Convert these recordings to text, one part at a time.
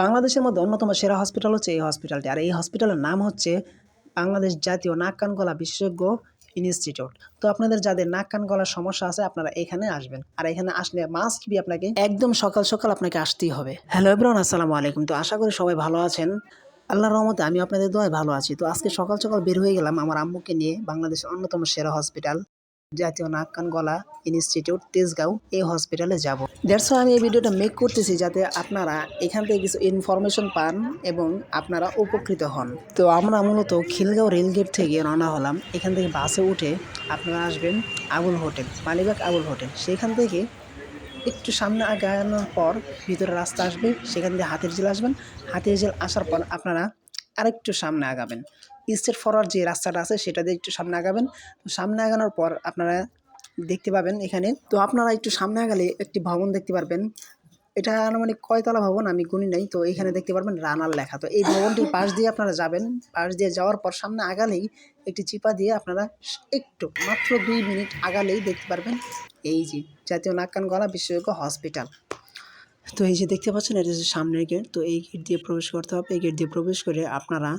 বাংলাদেশের মধ্যে অন্যতম সেরা হসপিটাল হচ্ছে এই হসপিটালটি আর এই হসপিটালের নাম হচ্ছে বাংলাদেশ জাতীয় নাক কান গলা বিশেষজ্ঞ ইনস্টিটিউট। তো আপনাদের যাদের নাক কান গলার সমস্যা আছে, আপনারা এখানে আসবেন। আর এখানে আসলে মাস্ট বি আপনাকে একদম সকাল সকাল আপনাকে আসতেই হবে। হ্যালো এব্রান আসসালামু আলাইকুম। তো আশা করি সবাই ভালো আছেন। আল্লাহর রহমতে আমি আপনাদের দোয়ায় ভালো আছি। তো আজকে সকাল সকাল বের হয়ে গেলাম আমার আম্মুকে নিয়ে বাংলাদেশের অন্যতম সেরা হসপিটাল জাতীয় নাক কান গলা, ইনস্টিটিউট, তেজগাঁও এই হসপিটালে যাব। দ্যাটস আমি এই ভিডিওটা মেক করতেছি যাতে আপনারা এখান থেকে কিছু ইনফরমেশন পান এবং আপনারা উপকৃত হন। তো আমরা মূলত খিলগাঁও রেলগেট থেকে রওনা হলাম। এখান থেকে বাসে উঠে আপনারা আসবেন আবুল হোটেল মালিবাগ আবুল হোটেল সেখান থেকে একটু সামনে আগানোর পর ভিতরে রাস্তা আসবে, সেখান থেকে হাতের জেল আসবেন। হাতের জেল আসার পর আপনারা আরেকটু সামনে আগাবেন। স্টেট ফরওয়ার্ড যে রাস্তাটা আছে, সেটা দিয়ে একটু সামনে আগাবেন। তো সামনে আগানোর পর আপনারা দেখতে পাবেন এখানে। তো আপনারা একটু সামনে আগালে একটি ভবন দেখতে পারবেন। এটা আনুমানিক কয়তলা ভবন আমি গুনি নাই। তো এখানে দেখতে পারবেন রানার লেখা। তো এই ভবনটির পাশ দিয়ে আপনারা যাবেন। পাশ দিয়ে যাওয়ার পর সামনে আগালেই একটি চিপা দিয়ে আপনারা একটু মাত্র দুই মিনিট আগালেই দেখতে পারবেন এই যে জাতীয় নাক কান গলা বিশেষজ্ঞ হসপিটাল। তো এই যে দেখতে পাচ্ছেন, এটা হচ্ছে সামনের গেট। তো এই গেট দিয়ে প্রবেশ করতে হবে। এই গেট দিয়ে প্রবেশ করে আপনারা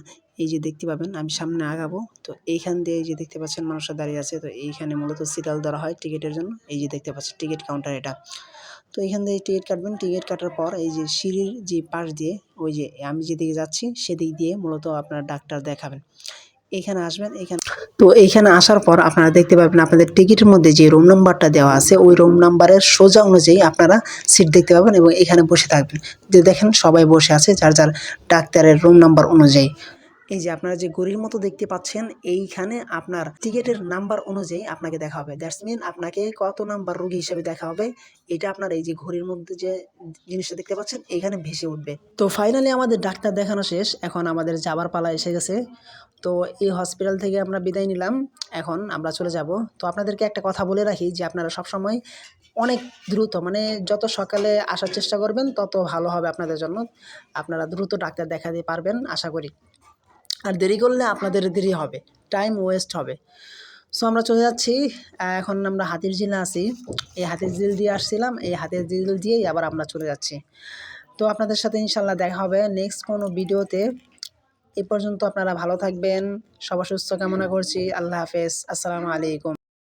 এই যে দেখতে পাবেন, আমি সামনে আগাবো। তো এইখান দিয়ে এই যে দেখতে পাচ্ছেন মানুষরা দাঁড়িয়ে আছে। তো এইখানে মূলত সিরিয়াল ধরা হয় টিকিটের জন্য। এই যে দেখতে পাচ্ছেন, টিকিট কাউন্টার এটা। তো এইখান দিয়ে টিকিট কাটবেন। টিকিট কাটার পর এই যে সিঁড়ির যে পাশ দিয়ে, ওই যে আমি যেদিকে যাচ্ছি, সেদিক দিয়ে মূলত আপনার ডাক্তার দেখাবেন। এখানে আসবেন, এখানে। তো এইখানে আসার পর আপনারা দেখতে পাবেন আপনাদের টিকিটের মধ্যে যে রুম নাম্বারটা দেওয়া আছে, ওই রুম নাম্বারের সোজা অনুযায়ী আপনারা সিট দেখতে পাবেন এবং এখানে বসে থাকবেন। যে দেখেন সবাই বসে আছে, যার যার ডাক্তারের রুম নাম্বার অনুযায়ী। এই যে আপনারা যে গড়ির মতো দেখতে পাচ্ছেন, এইখানে আপনার টিকিটের নাম্বার অনুযায়ী আপনাকে দেখা হবে। দ্যাটস মিন আপনাকে কত নাম্বার রোগী হিসেবে দেখা হবে, এটা আপনার এই যে ঘড়ির মধ্যে যে জিনিসটা দেখতে পাচ্ছেন, এখানে ভেসে উঠবে। তো ফাইনালি আমাদের ডাক্তার দেখানো শেষ, এখন আমাদের যাবার পালা এসে গেছে। তো এই হসপিটাল থেকে আমরা বিদায় নিলাম, এখন আমরা চলে যাব। তো আপনাদেরকে একটা কথা বলে রাখি যে আপনারা সবসময় অনেক দ্রুত মানে যত সকালে আসার চেষ্টা করবেন, তত ভালো হবে আপনাদের জন্য। আপনারা দ্রুত ডাক্তার দেখাতে পারবেন, আশা করি। আর দেরি করলে আপনাদের দেরি হবে টাইম ওয়েস্ট হবে। সো আমরা চলে যাচ্ছি। এখন আমরা হাতির ঝিলে আসি এই হাতির ঝিল দিয়ে আসছিলাম। এই হাতির ঝিল দিয়েই আবার আমরা চলে যাচ্ছি। তো আপনাদের সাথে ইনশাল্লাহ দেখা হবে নেক্সট কোনো ভিডিওতে। এ পর্যন্ত আপনারা ভালো থাকবেন। সবার সুস্থ কামনা করছি। আল্লাহ হাফেজ। আসসালামু আলাইকুম।